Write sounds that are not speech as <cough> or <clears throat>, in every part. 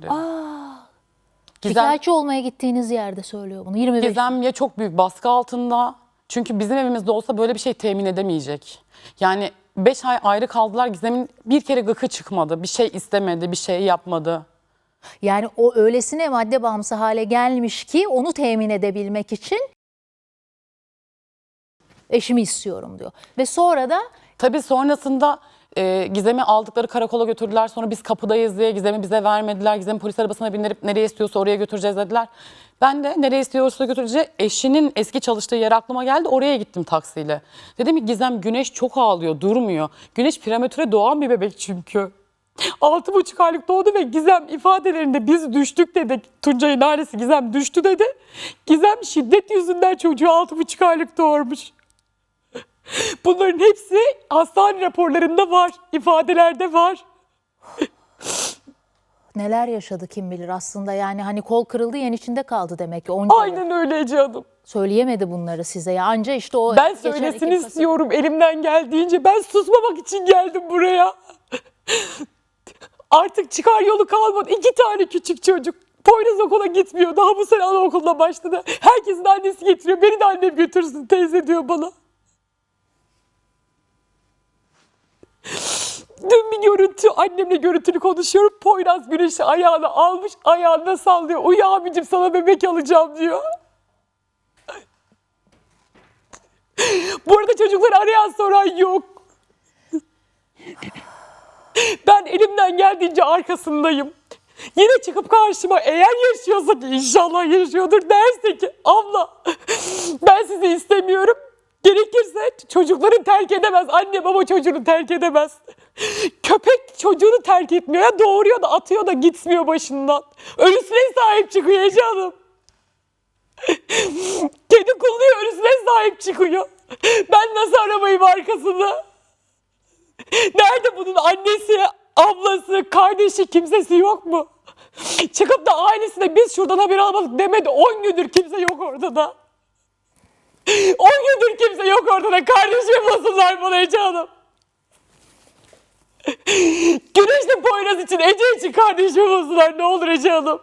diyor. Gizem, Şikayetçi olmaya gittiğiniz yerde söylüyor bunu. 25 Gizem ya çok büyük baskı altında. Çünkü bizim evimizde olsa böyle bir şey temin edemeyecek. Yani 5 ay ayrı kaldılar. Gizem'in bir kere gıkı çıkmadı. Bir şey istemedi, bir şey yapmadı. Yani o öylesine madde bağımlısı hale gelmiş ki onu temin edebilmek için eşimi istiyorum diyor. Ve sonra da Tabii sonrasında e, Gizem'i aldıkları karakola götürdüler. Sonra biz kapıdayız diye Gizem'i bize vermediler. Gizem'i polis arabasına bindirip nereye istiyorsa oraya götüreceğiz dediler. Ben de nereye istiyorsa götüreceğiz. Eşinin eski çalıştığı yer aklıma geldi. Oraya gittim taksiyle. Dedim ki Gizem Güneş çok ağlıyor, durmuyor. Güneş prematüre doğan bir bebek çünkü. <laughs> Altı buçuk aylık doğdu ve Gizem ifadelerinde biz düştük dedi. Tuncay'ın ailesi Gizem düştü dedi. Gizem şiddet yüzünden çocuğu altı buçuk aylık doğurmuş. <laughs> Bunların hepsi hastane raporlarında var, ifadelerde var. neler yaşadı kim bilir aslında yani hani kol kırıldı yen içinde kaldı demek ki onca. Aynen öyle canım. Söyleyemedi bunları size ya anca işte o Ben geçen söylesin istiyorum elimden geldiğince. Ben susmamak için geldim buraya. <laughs> Artık çıkar yolu kalmadı. İki tane küçük çocuk. Poyraz okula gitmiyor. Daha bu sene anaokuluna başladı. Herkesin annesi getiriyor. Beni de annem götürsün teyze diyor bana. Dün bir görüntü, annemle görüntülü konuşuyorum. Poyraz güneşi ayağına almış, ayağına sallıyor. Uyu abicim sana bebek alacağım diyor. <laughs> Bu arada çocukları arayan soran yok. Ben elimden geldiğince arkasındayım. Yine çıkıp karşıma eğer yaşıyorsa ki inşallah yaşıyordur derse ki abla ben sizi istemiyorum. Gerekirse çocukları terk edemez. Anne baba çocuğunu terk edemez. Köpek çocuğunu terk etmiyor. Ya doğuruyor da atıyor da gitmiyor başından. Ölüsüne sahip çıkıyor canım. Kedi kulluyor ölüsüne sahip çıkıyor. Ben nasıl arabayım arkasında? Nerede bunun annesi, ablası, kardeşi, kimsesi yok mu? Çıkıp da ailesine biz şuradan haber almadık demedi. 10 gündür kimse yok ortada. <laughs> 10 gündür kimse yok ortada. Kardeşim basınlar bana Ece Hanım. <laughs> Güneşle Poyraz için, Ece için kardeşim basınlar ne olur Ece Hanım.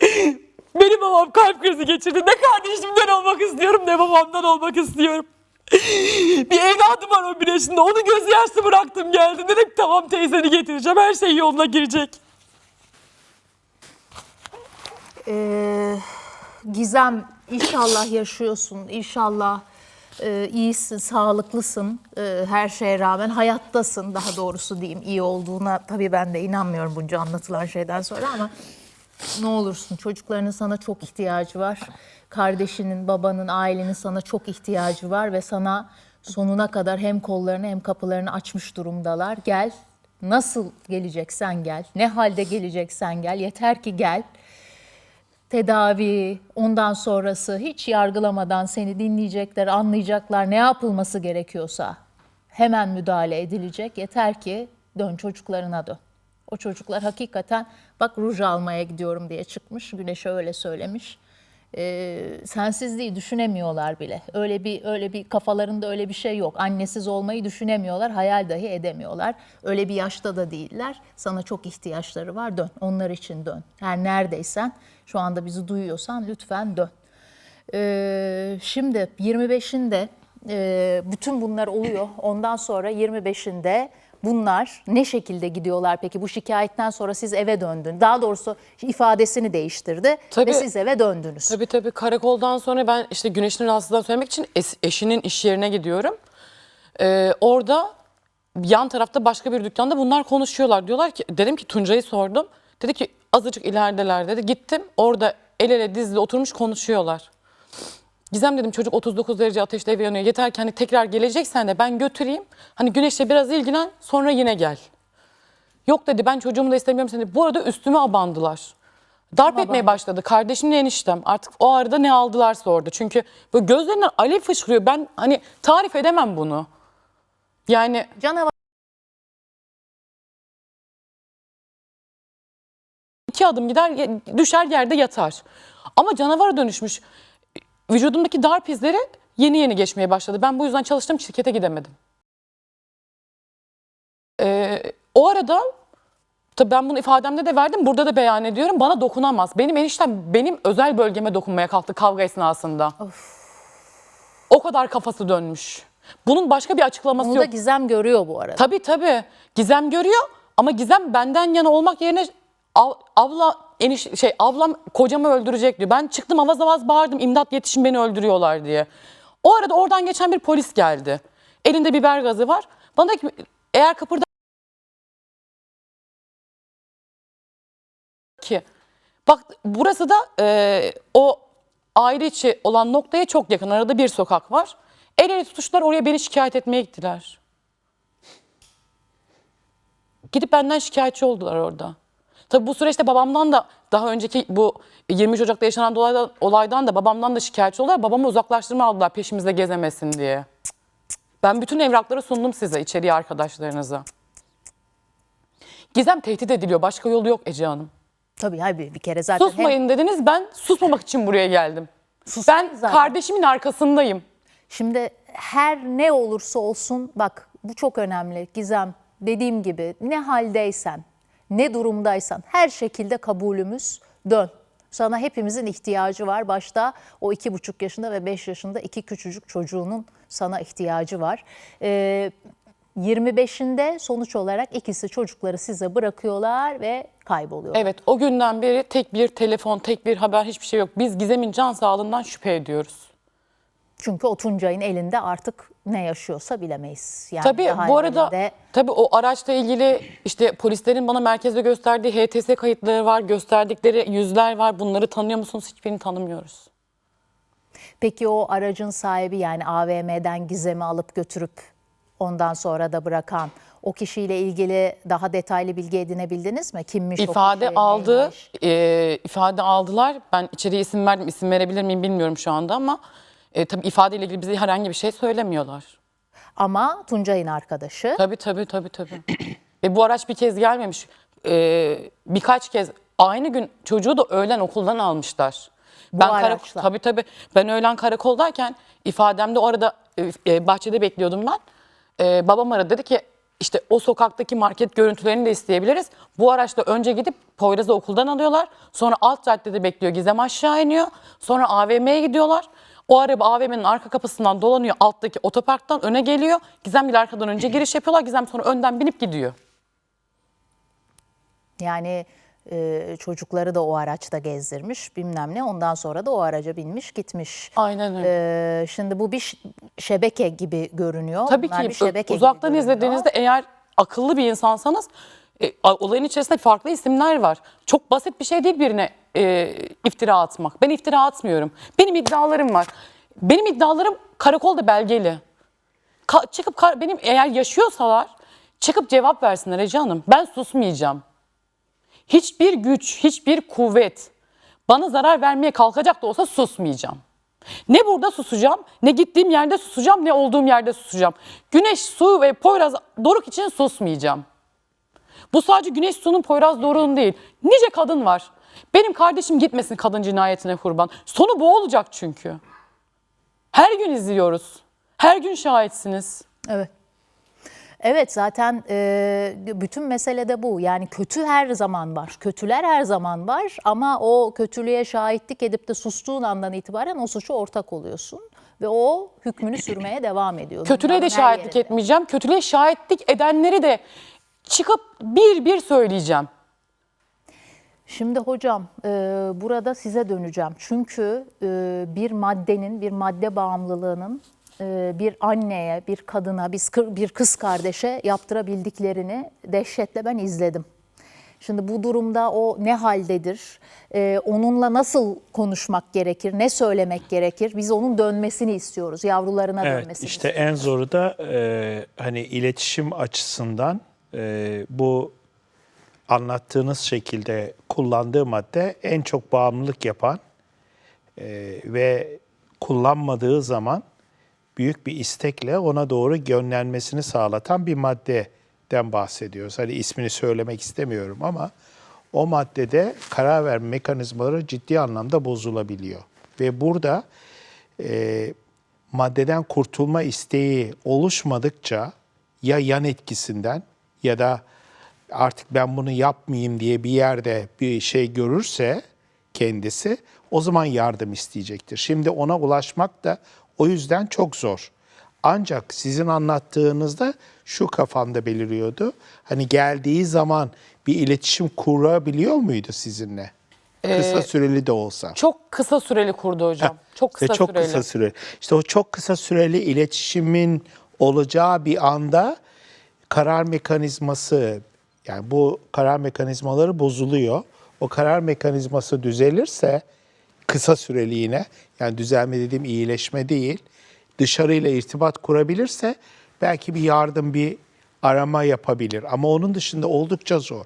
<laughs> Benim babam kalp krizi geçirdi. Ne kardeşimden olmak istiyorum ne babamdan olmak istiyorum. Bir evladım var 11 yaşında. Onu göz yaşlı bıraktım geldi. Dedim tamam teyzeni getireceğim. Her şey yoluna girecek. Ee, Gizem inşallah yaşıyorsun, inşallah e, iyisin, sağlıklısın e, her şeye rağmen hayattasın daha doğrusu diyeyim iyi olduğuna tabii ben de inanmıyorum bunca anlatılan şeyden sonra ama ne olursun çocuklarının sana çok ihtiyacı var. Kardeşinin, babanın, ailenin sana çok ihtiyacı var ve sana sonuna kadar hem kollarını hem kapılarını açmış durumdalar. Gel, nasıl geleceksen gel, ne halde geleceksen gel, yeter ki gel tedavi, ondan sonrası hiç yargılamadan seni dinleyecekler, anlayacaklar ne yapılması gerekiyorsa hemen müdahale edilecek. Yeter ki dön çocuklarına dön. O çocuklar hakikaten bak ruj almaya gidiyorum diye çıkmış. Güneş'e öyle söylemiş. Ee, sensizliği düşünemiyorlar bile. Öyle bir öyle bir kafalarında öyle bir şey yok. Annesiz olmayı düşünemiyorlar, hayal dahi edemiyorlar. Öyle bir yaşta da değiller. Sana çok ihtiyaçları var. Dön. Onlar için dön. Her neredeysen şu anda bizi duyuyorsan lütfen dön. Ee, şimdi 25'inde e, bütün bunlar oluyor. Ondan sonra 25'inde bunlar ne şekilde gidiyorlar peki? Bu şikayetten sonra siz eve döndün. Daha doğrusu ifadesini değiştirdi Tabii. ve siz eve döndünüz. Tabii tabii karakoldan sonra ben işte Güneş'in rahatsızlığını söylemek için eşinin iş yerine gidiyorum. Ee, orada yan tarafta başka bir dükkanda bunlar konuşuyorlar. Diyorlar ki dedim ki Tuncay'ı sordum. Dedi ki azıcık ilerideler dedi. Gittim orada el ele dizli oturmuş konuşuyorlar. Gizem dedim çocuk 39 derece ateşte eve yanıyor. Yeter ki hani tekrar geleceksen de ben götüreyim. Hani güneşle biraz ilgilen sonra yine gel. Yok dedi ben çocuğumu da istemiyorum seni. Bu arada üstüme abandılar. Darp etmeye başladı. Kardeşimle eniştem. Artık o arada ne aldılarsa orada. Çünkü böyle gözlerinden alev fışkırıyor. Ben hani tarif edemem bunu. Yani Canavar iki adım gider ye- düşer yerde yatar. Ama canavara dönüşmüş. Vücudumdaki darp izleri yeni yeni geçmeye başladı. Ben bu yüzden çalıştığım şirkete gidemedim. Ee, o arada Tabii ben bunu ifademde de verdim, burada da beyan ediyorum. Bana dokunamaz. Benim eniştem benim özel bölgeme dokunmaya kalktı kavga esnasında. O kadar kafası dönmüş. Bunun başka bir açıklaması da yok. Gizem görüyor bu arada. Tabii tabii. Gizem görüyor ama Gizem benden yana olmak yerine av, abla eniş şey ablam kocamı öldürecek diyor. Ben çıktım avaz avaz bağırdım imdat yetişin beni öldürüyorlar diye. O arada oradan geçen bir polis geldi. Elinde biber gazı var. Bana ki eğer kapırda ki bak burası da e, o aile içi olan noktaya çok yakın. Arada bir sokak var. El ele tutuştular oraya beni şikayet etmeye gittiler. Gidip benden şikayetçi oldular orada. Tabii bu süreçte babamdan da daha önceki bu 23 Ocak'ta yaşanan olaydan, olaydan da babamdan da şikayetçi oldular. Babamı uzaklaştırma aldılar peşimizde gezemesin diye. Ben bütün evrakları sundum size içeriye arkadaşlarınıza. Gizem tehdit ediliyor. Başka yolu yok Ece Hanım. Tabii hayır bir bir kere zaten hem- Susmayın dediniz. Ben susmamak için buraya geldim. Susmayın Ben zaten. kardeşimin arkasındayım. Şimdi her ne olursa olsun bak bu çok önemli Gizem. Dediğim gibi ne haldeysen, ne durumdaysan her şekilde kabulümüz dön. Sana hepimizin ihtiyacı var. Başta o iki buçuk yaşında ve beş yaşında iki küçücük çocuğunun sana ihtiyacı var. Ee, 25'inde sonuç olarak ikisi çocukları size bırakıyorlar ve kayboluyorlar. Evet o günden beri tek bir telefon, tek bir haber hiçbir şey yok. Biz Gizem'in can sağlığından şüphe ediyoruz. Çünkü o Tuncay'ın elinde artık ne yaşıyorsa bilemeyiz. Yani Tabii daha bu arada evvelinde- tabii o araçla ilgili işte polislerin bana merkezde gösterdiği HTS kayıtları var, gösterdikleri yüzler var. Bunları tanıyor musunuz? Hiçbirini tanımıyoruz. Peki o aracın sahibi yani AVM'den Gizem'i alıp götürüp ondan sonra da bırakan o kişiyle ilgili daha detaylı bilgi edinebildiniz mi? Kimmiş o İfade kişi, aldı, neymiş? e, ifade aldılar. Ben içeriye isim verdim, isim verebilir miyim bilmiyorum şu anda ama e, tabii ifadeyle ilgili bize herhangi bir şey söylemiyorlar. Ama Tuncay'ın arkadaşı. Tabii tabii tabii tabii. <clears throat> Ve bu araç bir kez gelmemiş. Ee, birkaç kez aynı gün çocuğu da öğlen okuldan almışlar. ben karak- araçla. tabii tabii ben öğlen karakoldayken ifademde orada e, e, bahçede bekliyordum ben. Ee, babam aradı dedi ki işte o sokaktaki market görüntülerini de isteyebiliriz. Bu araçla önce gidip Poyraz'ı okuldan alıyorlar. Sonra alt caddede bekliyor. Gizem aşağı iniyor. Sonra AVM'ye gidiyorlar. O araba AVM'nin arka kapısından dolanıyor. Alttaki otoparktan öne geliyor. Gizem bile arkadan önce giriş yapıyorlar. Gizem sonra önden binip gidiyor. Yani e, çocukları da o araçta gezdirmiş bilmem ne. Ondan sonra da o araca binmiş gitmiş. Aynen öyle. E, şimdi bu bir şebeke gibi görünüyor. Tabii Bunlar bir ki şebeke gibi uzaktan izlediğinizde eğer akıllı bir insansanız e, olayın içerisinde farklı isimler var. Çok basit bir şey değil birine e, iftira atmak. Ben iftira atmıyorum. Benim iddialarım var. Benim iddialarım karakolda belgeli. Ka- çıkıp kar- benim eğer yaşıyorsalar çıkıp cevap versinler Ece Hanım. Ben susmayacağım. Hiçbir güç, hiçbir kuvvet bana zarar vermeye kalkacak da olsa susmayacağım. Ne burada susacağım, ne gittiğim yerde susacağım, ne olduğum yerde susacağım. Güneş, su ve Poyraz Doruk için susmayacağım. Bu sadece Güneş Su'nun Poyraz Doruk'un değil. Nice kadın var. Benim kardeşim gitmesin kadın cinayetine kurban. Sonu bu olacak çünkü. Her gün izliyoruz. Her gün şahitsiniz. Evet. Evet zaten e, bütün mesele de bu. Yani kötü her zaman var. Kötüler her zaman var ama o kötülüğe şahitlik edip de sustuğun andan itibaren o suçu ortak oluyorsun. Ve o hükmünü sürmeye devam ediyor. Kötülüğe de şahitlik etmeyeceğim. Kötülüğe şahitlik edenleri de çıkıp bir bir söyleyeceğim. Şimdi hocam e, burada size döneceğim. Çünkü e, bir maddenin, bir madde bağımlılığının e, bir anneye, bir kadına, bir bir kız kardeşe yaptırabildiklerini dehşetle ben izledim. Şimdi bu durumda o ne haldedir? E, onunla nasıl konuşmak gerekir? Ne söylemek gerekir? Biz onun dönmesini istiyoruz. Yavrularına Evet dönmesini işte istiyoruz. en zoru da e, hani iletişim açısından e, bu anlattığınız şekilde kullandığı madde en çok bağımlılık yapan e, ve kullanmadığı zaman büyük bir istekle ona doğru yönlenmesini sağlatan bir maddeden bahsediyoruz. Hani ismini söylemek istemiyorum ama o maddede karar verme mekanizmaları ciddi anlamda bozulabiliyor. Ve burada e, maddeden kurtulma isteği oluşmadıkça ya yan etkisinden ya da artık ben bunu yapmayayım diye bir yerde bir şey görürse kendisi o zaman yardım isteyecektir. Şimdi ona ulaşmak da o yüzden çok zor. Ancak sizin anlattığınızda şu kafamda beliriyordu. Hani geldiği zaman bir iletişim kurabiliyor muydu sizinle? Kısa süreli de olsa. Çok kısa süreli kurdu hocam. Çok kısa Ve çok süreli. kısa süre. İşte o çok kısa süreli iletişimin olacağı bir anda karar mekanizması yani bu karar mekanizmaları bozuluyor. O karar mekanizması düzelirse kısa süreli yine yani düzelme dediğim iyileşme değil dışarıyla irtibat kurabilirse belki bir yardım bir arama yapabilir ama onun dışında oldukça zor.